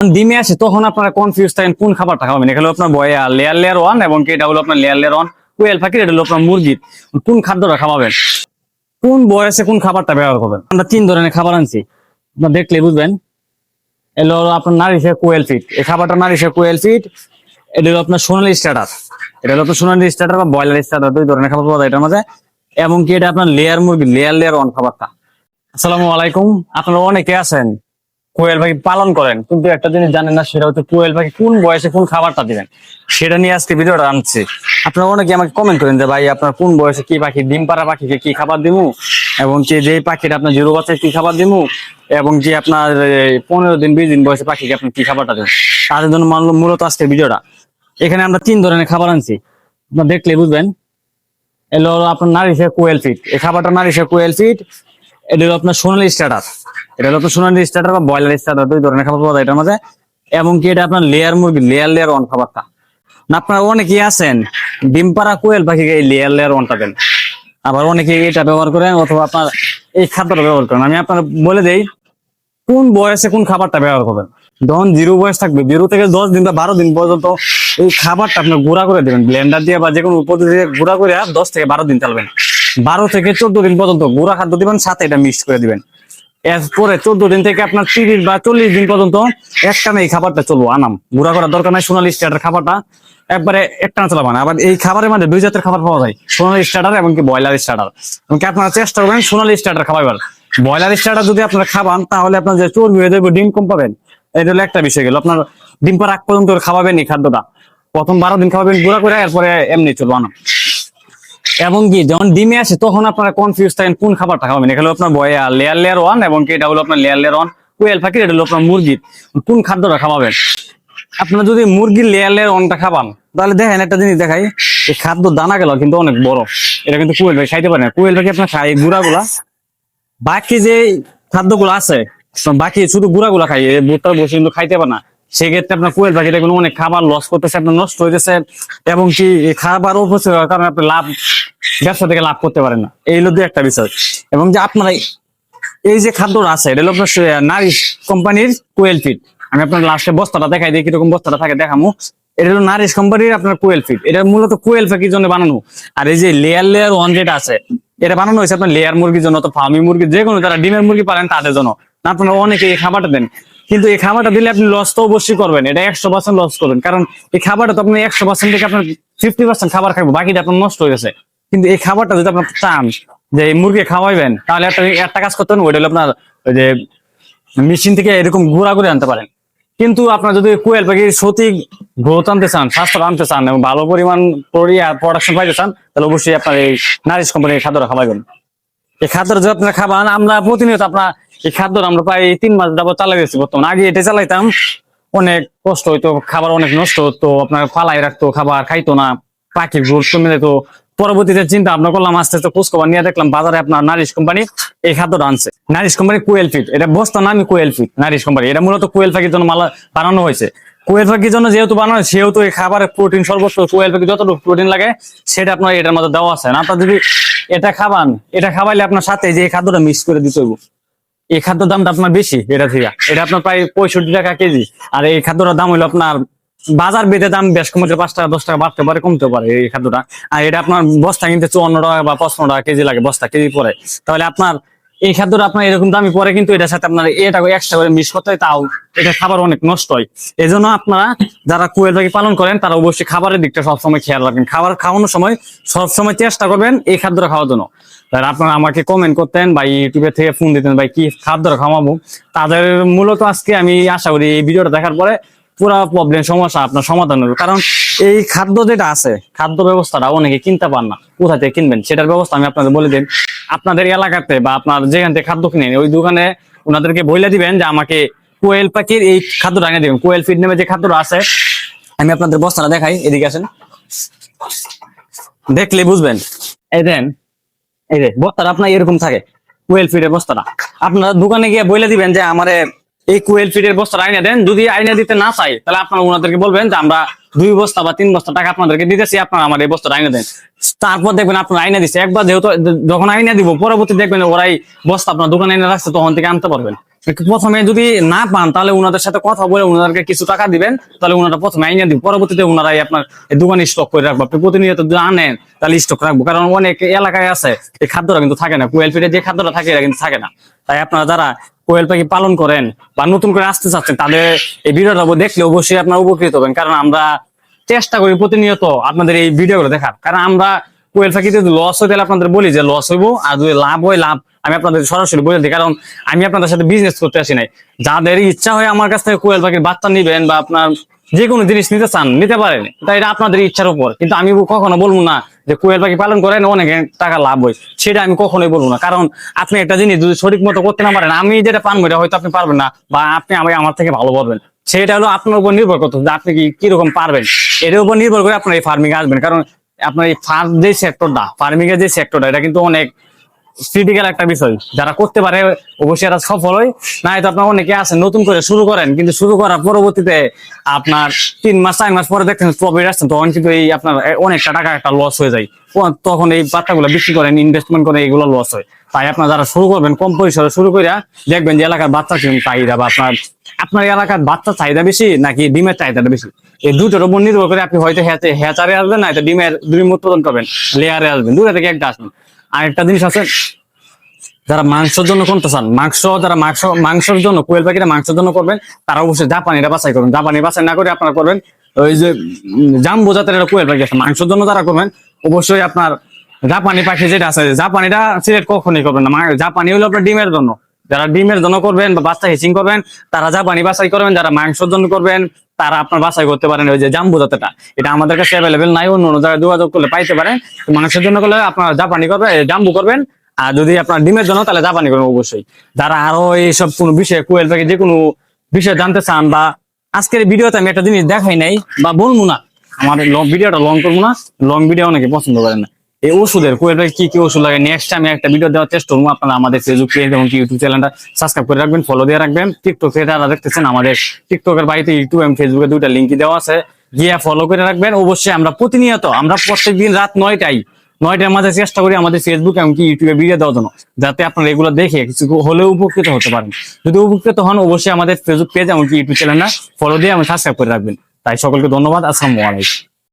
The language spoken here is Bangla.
ডিমে আসে, তখন আপনারা কনফিউজ থাকেন কোন খাবারটা খাবেন এখানে আপনার বয়া লেয়ার লেয়ার ওয়ান এবং এটা হলো আপনার লেয়ার লেয়ার ওয়ান কোয়েল পাখির এটা হলো আপনার মুরগির কোন খাদ্যটা খাওয়াবেন? কোন বয়সে কোন খাবারটা ব্যবহার করবেন? আমরা তিন ধরনের খাবার আনছি। আপনার দেখলে বুঝবেন। এলো আপনার নারিশে কোয়েল ফিট এই খাবারটা নারিশে কোয়েল ফিট এটা হলো আপনার সোনালি স্টার্টার এটা হলো আপনার সোনালি স্টার্টার বা ব্রয়লার স্টার্টার দুই ধরনের খাবার পাওয়া যায় এটার মধ্যে এবং কি এটা আপনার লেয়ার মুরগি লেয়ার লেয়ার ওয়ান খাবারটা। আসসালামু আলাইকুম। আপনারা অনেকে আছেন। কোয়েল পাখি পালন করেন। কিন্তু একটা জিনিস জানেন না, সেটা হচ্ছে কোয়েল পাখি কোন বয়সে কোন খাবারটা দিবেন? সেটা নিয়ে আজকে ভিডিওটা আনছি। আপনারা অনেকে আমাকে কমেন্ট করেন যে, ভাই, আপনার কোন বয়সে কি পাখি, ডিম পাড়া পাখিকে কি খাবার দিমু? এবং যে যে পাখিটা আপনার জিরো বাচ্চায় কি খাবার দিমু? এবং যে, আপনার পনেরো দিন, বিশ দিন বয়সে পাখিকে আপনি কি খাবারটা দেবেন? তাদের জন্য মূলত আজকে ভিডিওটা। এখানে আমরা তিন ধরনের খাবার আনছি। আপনার দেখলে বুঝবেন। এলো আপনার নারিশে কোয়েল ফিট এই খাবারটা নারিশে কোয়েল ফিট এটা হলো আপনার সোনালি স্টার্টার এটা হলো আপনার সোনালি স্টার্টার বা ব্রয়লার স্টার্টার দুই ধরনের খাবার পাওয়া যায় এটার মধ্যে এবং কি এটা আপনার লেয়ার মুরগি লেয়ার লেয়ার ওয়ান খাবারটা। না, আপনারা অনেকেই আছেন, ডিম পাড়া কোয়েল পাখিকে এই লেয়ার লেয়ার ওয়ানটা দেন। আবার অনেকে এটা ব্যবহার করেন অথবা আপনার এই খাদ্যটা ব্যবহার করেন। আমি আপনার বলে দেই, কোন বয়সে কোন খাবারটা ব্যবহার করবেন? যখন জিরো বয়স থাকবে, জিরো থেকে দশ দিন বা বারো দিন পর্যন্ত এই খাবারটা আপনি গুঁড়া করে দেবেন। ব্লেন্ডার দিয়ে বা যে কোনো পদ্ধতি দিয়ে গুঁড়া করে দশ থেকে বারো দিন চালবেন। বারো থেকে চোদ্দ দিন পর্যন্ত গুঁড়া খাদ্য দিবেন, সাথে এটা মিক্স করে দিবেন। এরপরে চোদ্দ দিন থেকে আপনার তিরিশ বা চল্লিশ দিন পর্যন্ত একটানা এই খাবারটা চলবো, আনাম। গুঁড়া করার দরকার নাই, সোনালি স্টার্টার খাবারটা। একবারে একটানা চালাবেন আবার এই খাবারের মধ্যে দুই জাতের খাবার পাওয়া যায়, সোনালি স্টার্টার এবং কি ব্রয়লার স্টার্টার। এবং কি আপনারা চেষ্টা করবেন সোনালি স্টার্টার খাবার ব্রয়লার স্টার্টার যদি আপনারা খাবান তাহলে আপনার যে চর্বি হয়ে যাবে, ডিম কম পাবেন। এটা হলো একটা বিষয় গেল। আপনার ডিম পার আগ পর্যন্ত খাওয়াবেন এই খাদ্যটা। প্রথম বারো দিন খাওয়াবেন গুঁড়া করে, এরপরে এমনি চলবো, আনাম। এবং কি, যখন ডিমে আসে, তখন আপনারা কনফিউজ থাকেন কোন খাবারটা খাওয়াবেন এখানে আপনার বয়া লেয়ার লেয়ার ওয়ান এবং কি, এটা হলো আপনার লেয়ার লেয়ার ওয়ান কোয়েল পাখির এটা হলো আপনার মুরগির, কোন খাদ্যটা খাওয়াবেন। আপনারা যদি মুরগির লেয়ার লেয়ার ওয়ানটা খাবান, তাহলে দেখেন একটা জিনিস দেখাই, এই খাদ্য দানা গেল, কিন্তু অনেক বড়। এটা কিন্তু কোয়েল পাখি খাইতে পারে না। কোয়েল পাখি আপনার খাই, গুড়াগুলা। বাকি যে খাদ্যগুলো আছে, বাকি শুধু গুড়াগুলা খাই ভুট্টার বসে কিন্তু খাইতে পারে না। সেক্ষেত্রে আপনার কোয়েল পাখিটা কোনো অনেক খাবার লস করতেছে, আপনার নষ্ট হইতেছে এবং কি এই খাবার উপস্থিত হওয়ার কারণে আপনি লাভ, ব্যবসা থেকে লাভ করতে পারেন না। এই হলো একটা বিষয়। এবং যে আপনারা এই যে খাদ্যটা আছে, এটা হলো আপনার নারিশ কোম্পানির কোয়েল ফিট আমি আপনার লাস্টে বস্তাটা দেখাই দিই কীরকম বস্তাটা থাকে, দেখামু। এটা হলো নারিশ কোম্পানির আপনার কোয়েল ফিট এটা মূলত কোয়েল পাখির জন্য বানানো। আর এই যে লেয়ার লেয়ার ওয়ান যেটা আছে, এটা বানানো হয়েছে আপনার লেয়ার মুরগির জন্য তো ফার্মি মুরগি যে কোনো যারা ডিমের মুরগি পারেন তাদের জন্য। আপনারা অনেকে এই খাবারটা দেন। কিন্তু এই খাবারটা দিলে আপনি লস তো অবশ্যই করবেন। এটা একশো পার্সেন্ট লস করবেন। কারণ এই খাবারটা তো আপনি একশো পার্সেন্ট থেকে আপনার ফিফটি পার্সেন্ট খাবার খাব বাকিটা আপনার নষ্ট হয়ে গেছে। কিন্তু এই খাবারটা যদি আপনার চান যে এই মুরগি খাওয়াইবেন, তাহলে একটা একটা কাজ করতে হবে ওইটা হলো আপনার ওই যে মেশিন থেকে এরকম গুঁড়া করে আনতে পারেন। কিন্তু আপনার যদি কোয়েল পাখির সঠিক গ্রোথ আনতে চান, স্বাস্থ্য আনতে চান এবং ভালো পরিমাণ প্রোডাকশন পাইতে চান, তাহলে অবশ্যই আপনার এই নারিশ কোম্পানির খাদ্যটা খাওয়াবেন এই খাদ্যটা যদি আপনারা খাবান আমরা প্রতিনিয়ত আপনার এই খাদ্যটা আমরা প্রায় তিন মাস যাব চালাই গেছি বর্তমানে। আগে এটা চালাইতাম, অনেক কষ্ট হইতো, খাবার অনেক নষ্ট হতো, আপনার ফালাই রাখতো, খাবার খাইতো না, পাখির গ্রোথ কমে যেত। পরবর্তীতে চিন্তা ভাবনা করলাম, আস্তে আস্তে খোঁজ খবর নিয়ে দেখলাম বাজারে আপনার নারিশ কোম্পানি এই খাদ্যটা আনছে। নারিশ কোম্পানি কোয়েল ফিট এটা বস্তা নামই কোয়েল ফিট নারিশ কোম্পানি। এটা মূলত কোয়েল পাখির জন্য মালা বানানো হয়েছে। কোয়েল পাখির জন্য যেহেতু বানানো, সেহেতু এই খাবারের প্রোটিন সর্বোচ্চ কোয়েল পাখি যতটুকু প্রোটিন লাগে, সেটা আপনার এটার মধ্যে দেওয়া আছে। না, আপনার যদি এটা খাবান, এটা খাওয়াইলে আপনার সাথে যে খাদ্যটা মিক্স করে দিতে হইব। এই খাদ্যের দামটা আপনার বেশি, এটা থেকে এটা আপনার প্রায় পঁয়ষট্টি টাকা কেজি। আর এই খাদ্যটার দাম হইল আপনার বাজার বেঁধে দাম বেশ কমতে পাঁচ টাকা, দশ টাকা, বাড়তে পারে কমতে পারে এই খাদ্যটা। আর এটা আপনার বস্তা কিনতে চুয়ান্ন টাকা বা পঁচপন্ন টাকা কেজি লাগে, বস্তা কেজি পরে। তাহলে আপনার এই খাদ্যটা আপনার এরকম দামি পরে কিন্তু এটার সাথে আপনার এটা এক্সট্রা করে মিক্স করতে তাও এটা খাবার অনেক নষ্ট হয়। এই জন্য আপনারা যারা কোয়েল পালন করেন, তারা অবশ্যই খাবারের দিকটা সবসময় খেয়াল রাখবেন। খাবার খাওয়ানোর সময় সবসময় চেষ্টা করবেন এই খাদ্যটা খাওয়ার জন্য। আর আপনারা আমাকে কমেন্ট করতেন, বা ইউটিউবে থেকে ফোন দিতেন, ভাই, কি খাদ্যটা খাওয়াবো? তাদের মূলত আজকে আমি আশা করি এই ভিডিওটা দেখার পরে পুরা প্রবলেম সমস্যা আপনার সমাধান হবে কারণ এই খাদ্য যেটা আছে, খাদ্য ব্যবস্থাটা অনেকে কিনতে পান না। কোথা থেকে কিনবেন? সেটার ব্যবস্থা আমি আপনাদের বলে দিন আপনাদের এলাকাতে বা আপনার যেখান থেকে খাদ্য কিনেন, ওই দোকানে ওনাদেরকে বলে দিবেন যে আমাকে কোয়েল পাখির এই খাদ্যটা এনে দিবেন। কোয়েল ফিড নামে যে খাদ্যটা আছে, আমি আপনাদের বস্তাটা দেখাই, এদিকে আসেন। দেখলে বুঝবেন। এই দেন, এই যে বস্তাটা আপনার এরকম থাকে, কোয়েল ফিডের বস্তাটা। আপনারা দোকানে গিয়ে বলে দিবেন যে আমারে এই কোয়েল ফিডের বস্তা আইনা দেন, যদি আইনা দিতে না চাই তাহলে আপনারা ওনাদেরকে বলবেন যে আমরা দুই বস্তা বা তিন বস্তা টাকা আপনাদেরকে দিতেছি, আপনারা আমার এই বস্তা আইনা দেন। তারপর দেখবেন আপনার আইনা দিচ্ছে একবার যেহেতু যখন আইনা দিব, পরবর্তী দেখবেন ওরাই বস্তা আপনার দোকানে এনে রাখছে, তখন থেকে আনতে পারবেন। প্রথমে যদি না পান, তাহলে ওনাদের সাথে কথা বলে ওনাদেরকে কিছু টাকা দিবেন, তাহলে ওনারা প্রথমে আইনা দিব। পরবর্তীতে ওনারাই আপনার দোকানে স্টক করে রাখব। আপনি প্রতিনিয়ত যদি আনেন, তাহলে স্টক রাখব। কারণ অনেক এলাকায় আছে, এই খাদ্যটা কিন্তু থাকে না। কোয়েল ফিডে যে খাদ্যটা থাকে এটা কিন্তু থাকে না। তাই আপনারা যারা কোয়েল পাখি পালন করেন বা নতুন করে আসতে চাচ্ছেন, তাদের এই ভিডিওটা দেখলে অবশ্যই আপনারা উপকৃত হবেন। কারণ আমরা চেষ্টা করি প্রতিনিয়ত আপনাদের এই ভিডিওগুলো দেখার। কারণ আমরা কোয়েল পাখি যদি লস হয়, তাহলে আপনাদের বলি যে লস হইব আর যদি লাভ হয়, লাভ আমি আপনাদের সরাসরি বলে দিই। কারণ আমি আপনাদের সাথে বিজনেস করতে আসি নাই। যাদের ইচ্ছা হয় আমার কাছ থেকে কোয়েল পাখির বাচ্চা নিবেন বা আপনার যে কোনো জিনিস নিতে চান, নিতে পারেন। তাই এটা আপনাদের ইচ্ছার উপর। কিন্তু আমি কখনো বলব না যে কোয়েল পাখি পালন করেন, অনেক টাকা লাভ হয়। সেটা আমি কখনোই বলব না। কারণ আপনি একটা জিনিস যদি সঠিক মতো করতে না পারেন, আমি যেটা পারব, এটা হয়তো আপনি পারবেন না বা আপনি আমি আমার থেকে ভালো পারবেন সেটা হলো আপনার উপর নির্ভর করতে যে আপনি কি, কীরকম পারবেন। এটার উপর নির্ভর করে আপনার এই ফার্মিং আসবেন। কারণ আপনার এই ফার্ম যে সেক্টরটা ফার্মিং এর যে সেক্টরটা এটা কিন্তু অনেক ক্রিটিক্যাল একটা বিষয়। যারা করতে পারে, অবশ্যই এরা সফল হয়। না হয়তো আপনার অনেকে আছেন, নতুন করে শুরু করেন। কিন্তু শুরু করার পরবর্তীতে আপনার তিন মাস, চার মাস পরে দেখছেন প্রফিট আসছেন তখন কিন্তু এই আপনার অনেকটা টাকা একটা লস হয়ে যায়। তখন এই বাচ্চাগুলো বিক্রি করেন ইনভেস্টমেন্ট করে এগুলো লস হয়। তাই আপনার যারা শুরু করবেন, কম পরিসরে শুরু করে দেখবেন যে এলাকার বাচ্চা চাহিদা বা আপনার আপনার এলাকার বাচ্চা চাহিদা বেশি নাকি ডিমের চাহিদাটা বেশি? এই দুটোর উপর নির্ভর করে আপনি হয়তো হ্যাচে হ্যাচারে আসবেন, না হয়তো ডিমের ডিম উৎপাদন করবেন লেয়ারে আসবেন। দুটো থেকে একটা আসবেন। আর একটা জিনিস আছে, যারা মাংসের জন্য করতে চান, মাংস, যারা মাংস, মাংসের জন্য, কোয়েল পাখিটা মাংসের জন্য করবেন, তারা অবশ্যই জাপানিটা বাছাই করবেন। জাপানি বাছাই না করে আপনারা করবেন, ওই যে জাতের একটা কোয়েল পাখি আছে, মাংসের জন্য যারা করবেন, অবশ্যই আপনার জাপানি পাখি যেটা আছে জাপানিটা সিলেক্ট কখনই করবেন না। জাপানি হলো আপনার ডিমের জন্য। যারা ডিমের জন্য করবেন বা বাচ্চা হিচিং করবেন, তারা জাপানি বাছাই করবেন, যারা মাংসের জন্য করবেন তারা আপনার বাছাই করতে পারেন ওই যে জাম্বু জাতেটা। এটা আমাদের কাছে অ্যাভেলেবেল নাই, অন্য অন্য জায়গায় যোগাযোগ করলে পাইতে পারেন। মাংসের জন্য করলে আপনার জাপানি করবেন জাম্বু করবেন। আর যদি আপনার ডিমের জন্য, তাহলে জাপানি করবেন অবশ্যই। যারা আরও এইসব কোনো বিষয়ে কোয়েল থেকে যে কোনো বিষয় জানতে চান বা আজকের ভিডিওতে আমি একটা জিনিস দেখাই নাই, বা বলব না। আমার লং ভিডিওটা লং করব না। লং ভিডিও অনেকে পছন্দ করেন না। এই ওষুধের কোয়েল কি কি ওষুধ লাগে? নেক্সট আমি একটা ভিডিও দেওয়ার চেষ্টা করব আপনারা আমাদের ফেসবুক পেজ এবং ইউটিউব চ্যানেলটা সাবস্ক্রাইব করে রাখবেন ফলো দিয়ে রাখবেন। টিকটক যারা দেখতেছেন, আমাদের টিকটকের বাড়িতে ইউটিউব এবং ফেসবুকে দুইটা লিঙ্ক দেওয়া আছে। গিয়ে ফলো করে রাখবেন। অবশ্যই আমরা প্রতিনিয়ত, আমরা প্রত্যেকদিন রাত নয়টায়, নয়টার মাঝে চেষ্টা করি আমাদের ফেসবুক এমনকি ইউটিউবে ভিডিও দেওয়ার জন্য, যাতে আপনারা এগুলো দেখে কিছু হলেও উপকৃত হতে পারেন। যদি উপকৃত হন, অবশ্যই আমাদের ফেসবুক পেজ এমনকি ইউটিউব চ্যানেলটা ফলো দিয়ে এবং সাবস্ক্রাইব করে রাখবেন। তাই সকলকে ধন্যবাদ। আসসালামু আলাইকুম।